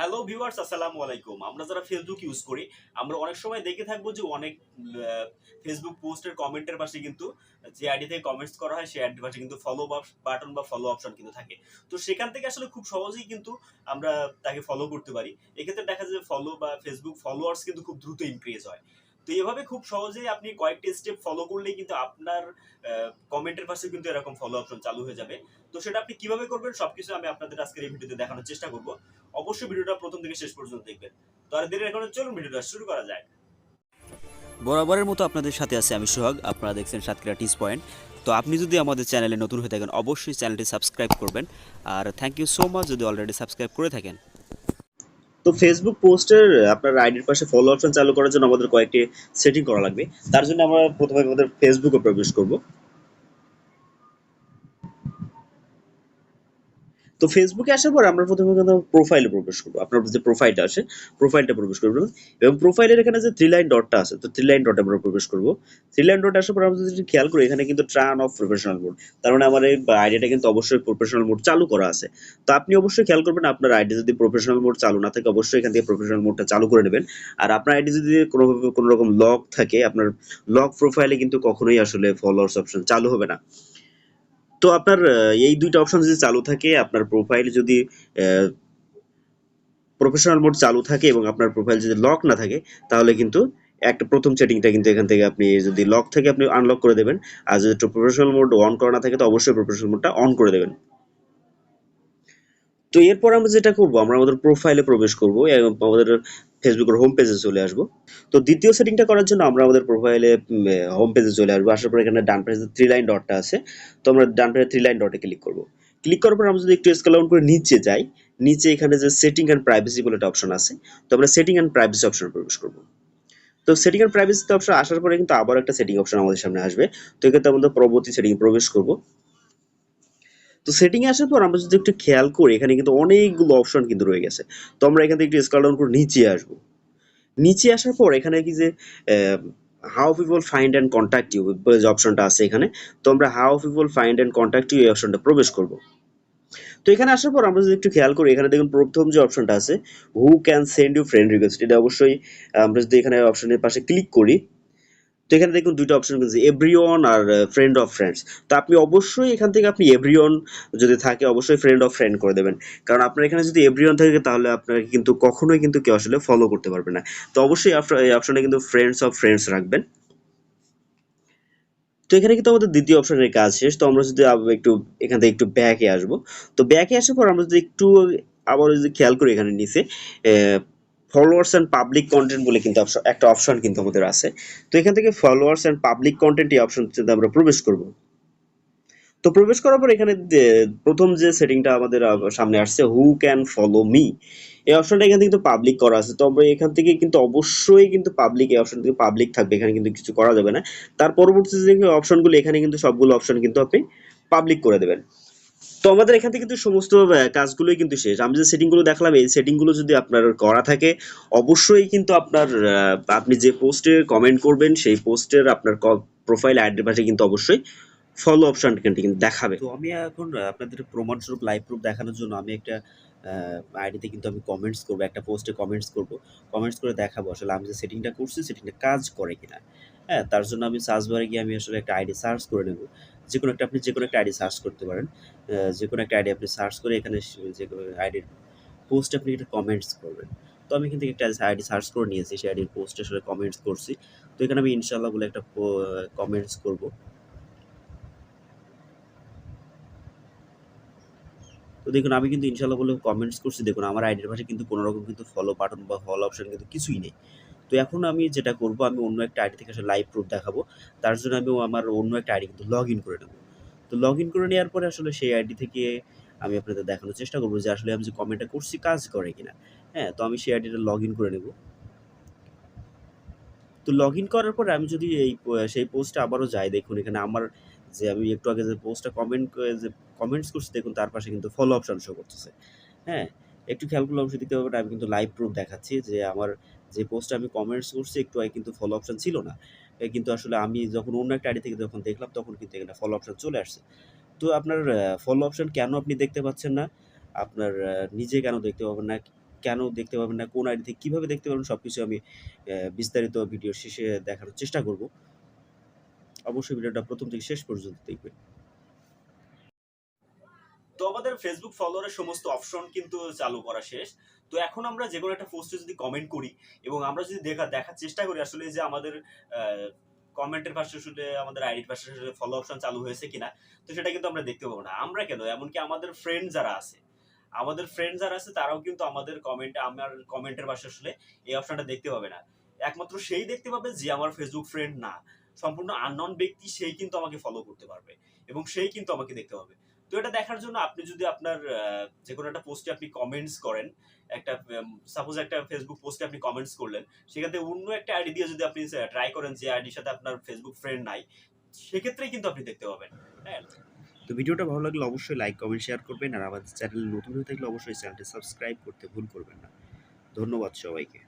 Hello viewers আসসালামু আলাইকুম। আমরা যারা ফেসবুক ইউজ করি, আমরা অনেক সময় দেখে থাকব যে অনেক ফেসবুক পোস্টের কমেন্টের পাশে কিন্তু যে আইডি থেকে কমেন্টস করা হয়, সেই আইডির পাশে কিন্তু ফলো বাটন বা ফলো অপশন কিন্তু থাকে। তো সেখান থেকে আসলে খুব সহজেই কিন্তু আমরা তাকে ফলো করতে পারি। এক্ষেত্রে দেখা যায় ফলো বা ফেসবুক ফলোয়ার্স কিন্তু খুব দ্রুত ইনক্রিজ হয়। তো এভাবে খুব সহজেই আপনি কয়েকটি স্টেপ ফলো করলেই কিন্তু আপনার কমেন্টের পাশে কিন্তু এরকম ফলো অপশন চালু হয়ে যাবে। তো সেটা আপনি কীভাবে করবেন সবকিছু আমি আপনাদের আজকের এই ভিডিওতে দেখানোর চেষ্টা করব। অবশ্যই ভিডিওটা প্রথম থেকে শেষ পর্যন্ত দেখবেন। তো আর দেরি এখন চলুন ভিডিওটা শুরু করা যায় বরাবরের মতো আপনাদের সাথে আছে আমি সোহাগ, আপনারা দেখছেন সাতক্ষীরা টিস পয়েন্ট তো আপনি যদি আমাদের চ্যানেলে নতুন হয়ে থাকেন, অবশ্যই চ্যানেলটি সাবস্ক্রাইব করবেন। আর থ্যাংক ইউ সো মাচ যদি অলরেডি সাবস্ক্রাইব করে থাকেন। তো ফেসবুক পোস্টের আপনার আইডির পাশে ফলো অপশন চালু করার জন্য আমাদের কয়েকটি সেটিং করা লাগবে। তার জন্য আমরা প্রথমে আমাদের ফেসবুকে প্রবেশ করব। তো ফেসবুকে আসার পর আমরা প্রথমে কিন্তু প্রোফাইলে প্রবেশ করব। আপনার যে প্রোফাইলটা আছে প্রোফাইলটা প্রবেশ করব। এবং প্রোফাইলের এখানে যে থ্রি লাইন ডটটা আছে, তো থ্রি লাইন ডটে আমরা প্রবেশ করব। থ্রি লাইন ডট আসার পর আমরা যদি খেয়াল করি, এখানে কিন্তু ট্রান অফ প্রফেশনাল মোড তার মানে আমার এই আইডিয়াটা কিন্তু অবশ্যই প্রফেশনাল মোড চালু করা আছে। তো আপনি অবশ্যই খেয়াল করবেন, আপনার আইডি যদি প্রফেশনাল মোড চালু না থাকে, অবশ্যই এখান থেকে প্রফেশনাল মোডটা চালু করে নেবেন। আর আপনার আইডি যদি কোনোভাবে কোনো রকম লক থাকে, আপনার লক প্রোফাইলে কিন্তু কখনোই আসলে ফলোয়ার্স অপশন চালু হবে না। তো আপনার এই দুইটা অপশন যদি চালু থাকে, আপনার প্রোফাইল যদি প্রফেশনাল মোড চালু থাকে এবং আপনার প্রোফাইল যদি লক না থাকে, তাহলে কিন্তু একটা প্রথম সেটিংটা কিন্তু এখান থেকে আপনি যদি লক থাকে আপনি আনলক করে দেবেন। আর যদি প্রফেশনাল মোড অন করা না থাকে, তো অবশ্যই প্রফেশনাল মোডটা অন করে দেবেন। তো এরপর আমরা যেটা করব, আমরা আমাদের প্রোফাইলে প্রবেশ করব আমাদের ফেসবুকের হোম পেজে চলে আসব। তো দ্বিতীয় সেটিংটা করার জন্য আমরা আমাদের প্রোফাইলে হোম পেজে চলে আসব। আসার পর এখানে ডান পাশে থ্রি লাইন ডটটা আছে, তো আমরা ডান পাশে থ্রি লাইন ডটে ক্লিক করব। ক্লিক করার পর আমরা যদি একটু স্কেল করে নিচে যাই, নিচে এখানে যে সেটিং অ্যান্ড প্রাইভেসি বলে একটা অপশন আছে, তো আমরা সেটিং অ্যান্ড প্রাইভেসি অপশনে প্রবেশ করব। তো সেটিং অ্যান্ড প্রাইভেসি অপশন আসার পরে কিন্তু আবার একটা সেটিং অপশন আমাদের সামনে আসবে। তো এক্ষেত্রে আমাদের পরবর্তী সেটিং প্রবেশ করব। তো সেটিং আসার পর আমরা যদি একটু খেয়াল করি, এখানে কিন্তু অনেকগুলো অপশন কিন্তু রয়ে গেছে। তো আমরা এখান থেকে একটু স্ক্রল ডাউন করে নিচে আসব। নিচে আসার পর এখানে কি যে how people find and contact you যে অপশনটা আছে এখানে, তো আমরা how people find and contact you এই অপশনটা প্রবেশ করব। তো এখানে আসার পর আমরা যদি একটু খেয়াল করি, এখানে দেখুন প্রথম যে অপশনটা আছে who can send you friend request এটা অবশ্যই আমরা যদি এখানে অপশনের পাশে ক্লিক করি তো এখানে দেখুন দুটো অপশন কিন্তু এভরিওয়ান আর ফ্রেন্ড অফ ফ্রেন্ডস তো আপনি অবশ্যই এখান থেকে আপনি এভরিওয়ান যদি থাকে, অবশ্যই ফ্রেন্ড অফ ফ্রেন্ড করে দেবেন। কারণ আপনার এখানে যদি এভরিওয়ান থাকে, তাহলে আপনাকে কিন্তু কখনোই কিন্তু কেউ আসলে ফলো করতে পারবে না। তো অবশ্যই এই অপশনে কিন্তু ফ্রেন্ডস অফ ফ্রেন্ডস রাখবেন। তো এখানে কিন্তু আমাদের দ্বিতীয় অপশনের কাজ শেষ। তো আমরা যদি একটু, এখান থেকে একটু ব্যাকে আসব। তো ব্যাকে আসার পর আমরা যদি একটু আবার যদি খেয়াল করি এখানে নিচে ফলোয়ার্স অ্যান্ড পাবলিক কন্টেন্ট বলে কিন্তু একটা অপশন কিন্তু আমাদের আছে। তো এখান থেকে ফলোয়ার্স অ্যান্ড পাবলিক কন্টেন্ট এই অপশনটিতে আমরা প্রবেশ করব। তো প্রবেশ করার পর এখানে প্রথম যে সেটিংটা আমাদের সামনে আসছে হু ক্যান ফলো মি এই অপশনটা এখান থেকে কিন্তু পাবলিক করা আছে। তো আমরা এখান থেকে কিন্তু অবশ্যই কিন্তু পাবলিক এই অপশন থেকে পাবলিক থাকবে। এখানে কিন্তু কিছু করা যাবে না। তার পরবর্তী যে অপশনগুলো এখানে কিন্তু সবগুলো অপশন কিন্তু আপনি পাবলিক করে দেবেন। তো আমাদের এখান থেকে কিন্তু সমস্ত কাজগুলোই কিন্তু শেষ। আমি যে সেটিংগুলো দেখলাম, এই সেটিংগুলো যদি আপনার করা থাকে, অবশ্যই কিন্তু আপনার আপনি যে পোস্টে কমেন্ট করবেন, সেই পোস্টের আপনার প্রোফাইল অ্যাডের পাশে কিন্তু অবশ্যই ফলো অপশন কিন্তু দেখাবে। তো আমি এখন আপনাদের প্রমাণস্বরূপ লাইভ প্রুফ দেখানোর জন্য আমি একটা আইডিতে কিন্তু আমি কমেন্টস করব, একটা পোস্টে কমেন্টস করব। কমেন্টস করে দেখাবো আসলে আমি যে সেটিংটা করছি সেটিংটা কাজ করে কিনা। হ্যাঁ তার জন্য আমি সার্চ বারে গিয়ে আমি আসলে একটা আইডি সার্চ করে নেব। যে কোনো একটা আপনি যে কোনো একটা আইডি সার্চ করতে পারেন। যে কোনো একটা আইডি আপনি সার্চ করে এখানে যে কোনো আইডির পোস্টে আপনি একটা কমেন্টস করবেন। তো আমি কিন্তু একটা আইডি সার্চ করে নিয়েছি, সেই আইডির পোস্টে আসলে কমেন্টস করছি। তো এখানে আমি ইনশাল্লাহ বলে একটা কমেন্টস করব। তো দেখুন, আমি কিন্তু ইনশাল্লাহ বলে কমেন্টস করছি। দেখুন, আমার আইডির পাশে কিন্তু কোনো রকম কিন্তু ফলো বাটন বা ফলো অপশন কিন্তু কিছুই নেই। তো এখন আমি যেটা করব, আমি অন্য একটা আইডি থেকে আসলে লাইভ প্রুফ দেখাবো। তার জন্য আমি আমার অন্য একটা আইডি কিন্তু লগ ইন করে নেব। তো লগ ইন করে নেওয়ার পরে আসলে সেই আইডি থেকে আমি আপনাদের দেখানোর চেষ্টা করব যে আসলে আমি যে কমেন্টটা করছি, কাজ করে কিনা। হ্যাঁ তো আমি সেই আইডিটা লগ ইন করে নেব। তো লগ ইন করার পরে আমি যদি এই, সেই পোস্টে আবারও যাই, দেখুন এখানে আমার যে আমি একটু আগে যে পোস্টটা কমেন্ট যে কমেন্টস করছি, দেখুন তার পাশে কিন্তু ফলো অপশন শো করতেছে। হ্যাঁ একটু খেয়াল করলে অবশ্যই দেখতে পাবেন, আমি কিন্তু লাইভ প্রুফ দেখাচ্ছি যে আমার যে পোস্টে আমি কমেন্টস করছি, একটু আগে কিন্তু ফলো অপশান ছিল না। কিন্তু আসলে আমি যখন অন্য একটা আইডি থেকে যখন দেখলাম, তখন কিন্তু এখানে ফলো অপশান চলে আসছে। তো আপনার ফলো অপশান কেন আপনি দেখতে পাচ্ছেন না? আপনার নিজে কেন দেখতে পাবেন না? কেন দেখতে পাবেন না? কোন আইডি থেকে কীভাবে দেখতে পাবেন সব কিছু আমি বিস্তারিত ভিডিও শেষে দেখানোর চেষ্টা করব। অবশ্যই ভিডিওটা প্রথম থেকে শেষ পর্যন্ত দেখবেন। তো আমাদের ফেসবুক ফলোয়ারের সমস্ত অপশন কিন্তু চালু করা শেষ। তো এখন আমরা যে কোনো একটা পোস্টে যদি কমেন্ট করি এবং আমরা যদি দেখা, দেখার চেষ্টা করি আসলে যে আমাদের কমেন্টের পাশে আসলে আমাদের আইডির পাশে ফলো অপশন চালু হয়েছে কিনা, তো সেটা কিন্তু আমরা দেখতে পাবো না। আমরা কেন? এমনকি আমাদের ফ্রেন্ড যারা আছে, আমাদের ফ্রেন্ড যারা আছে তারাও কিন্তু আমাদের কমেন্ট আমার কমেন্টের পাশে আসলে এই অপশনটা দেখতে পাবে না। একমাত্র সেই দেখতে পাবে যে আমার ফেসবুক ফ্রেন্ড না। সম্পূর্ণ আননন ব্যক্তি সেই কিন্তু আমাকে ফলো করতে পারবে এবং সেই কিন্তু আমাকে দেখতে পাবে। তো এটা দেখার জন্য আপনি যদি আপনার যে কোনো একটা পোস্টে আপনি কমেন্টস করেন, একটা সাপোজ একটা ফেসবুক পোস্টে আপনি কমেন্টস করলেন সেখানে অন্য একটা আইডি দিয়ে যদি আপনি ট্রাই করেন যে আইডির সাথে আপনার ফেসবুক ফ্রেন্ড নাই, সেক্ষেত্রেই কিন্তু আপনি দেখতে পাবেন হ্যাঁ? তো ভিডিওটা ভালো লাগলে অবশ্যই লাইক কমেন্ট শেয়ার করবেন, আর আমাদের চ্যানেল নতুন হয়ে থাকলে অবশ্যই চ্যানেলটি সাবস্ক্রাইব করতে ভুল করবেন না। ধন্যবাদ সবাইকে।